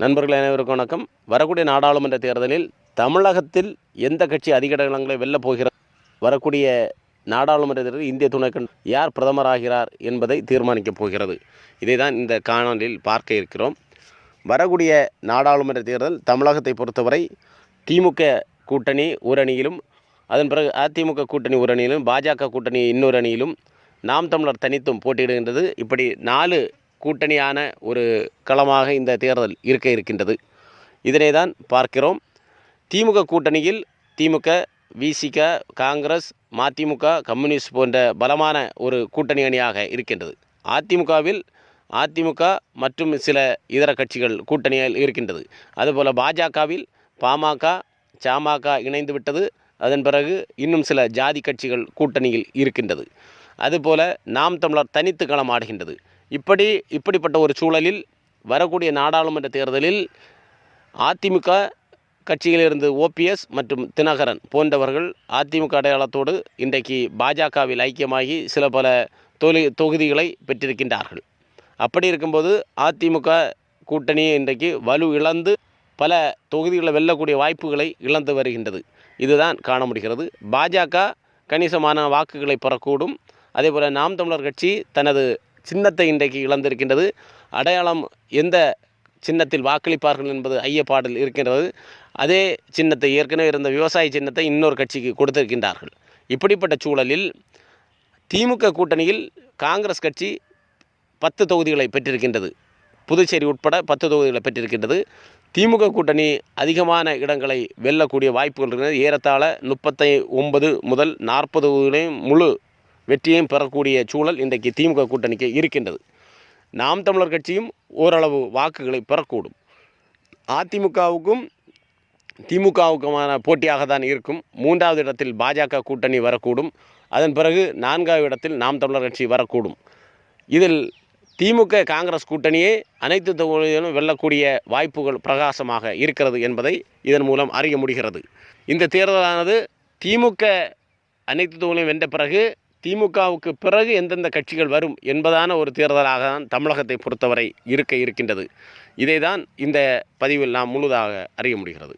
நண்பர்கள் அனைவருக்கும் வணக்கம். வரக்கூடிய நாடாளுமன்ற தேர்தலில் தமிழகத்தில் எந்த கட்சி அதிக இடங்களை வெல்லப் போகிறது? வரக்கூடிய நாடாளுமன்ற தேர்தலில் இந்திய துணைக்கண் யார் பிரதமராகிறார் என்பதை தீர்மானிக்கப் போகிறது. இதை தான் இந்த காணொலியில் பார்க்க இருக்கிறோம். வரக்கூடிய நாடாளுமன்ற தேர்தல் தமிழகத்தை பொறுத்தவரை திமுக கூட்டணி ஒரு அணியிலும் அதன் பிறகு அதிமுக கூட்டணி ஒரு அணியிலும் பாஜக கூட்டணி இன்னொரு அணியிலும் நாம் தமிழர் தனித்தும் போட்டியிடுகின்றது. இப்படி நாலு கூட்டணியான ஒரு களமாக இந்த தேர்தல் இருக்க இருக்கின்றது. இதனை தான் பார்க்கிறோம். திமுக கூட்டணியில் திமுக விசிக காங்கிரஸ் மதிமுக கம்யூனிஸ்ட் போன்ற பலமான ஒரு கூட்டணி அணியாக இருக்கின்றது. அதிமுகவில் அதிமுக மற்றும் சில இதர கட்சிகள் கூட்டணியில் இருக்கின்றது. அதுபோல் பாஜகவில் பாமக சமக இணைந்து விட்டது. அதன் பிறகு இன்னும் சில ஜாதி கட்சிகள் கூட்டணியில் இருக்கின்றது. அதுபோல் நாம் தமிழர் தனித்து களமாடுகின்றது. இப்படி இப்படிப்பட்ட ஒரு சூழலில் வரக்கூடிய நாடாளுமன்ற தேர்தலில் அதிமுக கட்சியிலிருந்து ஓபிஎஸ் மற்றும் தினகரன் போன்றவர்கள் அதிமுக அடையாளத்தோடு இன்றைக்கு பாஜகவில் ஐக்கியமாகி சில பல தொழில் தொகுதிகளை பெற்றிருக்கின்றார்கள். அப்படி இருக்கும்போது அதிமுக கூட்டணி இன்றைக்கு வலு இழந்து பல தொகுதிகளை வெல்லக்கூடிய வாய்ப்புகளை இழந்து வருகின்றது. இதுதான் காண முடிகிறது. பாஜக கணிசமான வாக்குகளை பெறக்கூடும். அதேபோல் நாம் தமிழர் கட்சி தனது சின்னத்தை இன்றைக்கு இழந்திருக்கின்றது. அடையாளம் எந்த சின்னத்தில் வாக்களிப்பார்கள் என்பது ஐயப்பாடல் இருக்கின்றது. அதே சின்னத்தை ஏற்கனவே இருந்த விவசாய சின்னத்தை இன்னொரு கட்சிக்கு கொடுத்திருக்கின்றார்கள். இப்படிப்பட்ட சூழலில் திமுக கூட்டணியில் காங்கிரஸ் கட்சி பத்து தொகுதிகளை பெற்றிருக்கின்றது. புதுச்சேரி உட்பட பத்து தொகுதிகளை பெற்றிருக்கின்றது. திமுக கூட்டணி அதிகமான இடங்களை வெல்லக்கூடிய வாய்ப்புகள் இருக்கிறது ஏறத்தாழ முப்பத்தி ஒன்பது முதல் நாற்பது தொகுதிகளையும் முழு வெற்றியையும் பெறக்கூடிய சூழல் இன்றைக்கு திமுக கூட்டணிக்கு இருக்கின்றது. நாம் தமிழர் கட்சியும் ஓரளவு வாக்குகளை பெறக்கூடும். அதிமுகவுக்கும் திமுகவுக்குமான போட்டியாக தான் இருக்கும். மூன்றாவது இடத்தில் பாஜக கூட்டணி வரக்கூடும். அதன் பிறகு நான்காவது இடத்தில் நாம் தமிழர் கட்சி வரக்கூடும். இதில் திமுக காங்கிரஸ் கூட்டணியே அனைத்து தொகுதிகளிலும் வெல்லக்கூடிய வாய்ப்புகள் பிரகாசமாக இருக்கிறது என்பதை இதன் மூலம் அறிய முடிகிறது. இந்த தேர்தலானது திமுக அனைத்து தொகுதிகளையும் வென்ற பிறகு திமுகவுக்கு பிறகு எந்தெந்த கட்சிகள் வரும் என்பதான ஒரு தேர்தலாக தான் தமிழகத்தை பொறுத்தவரை இருக்க இருக்கின்றது. இதை தான் இந்த பதிவில் நாம் முழுதாக அறிய முடிகிறது.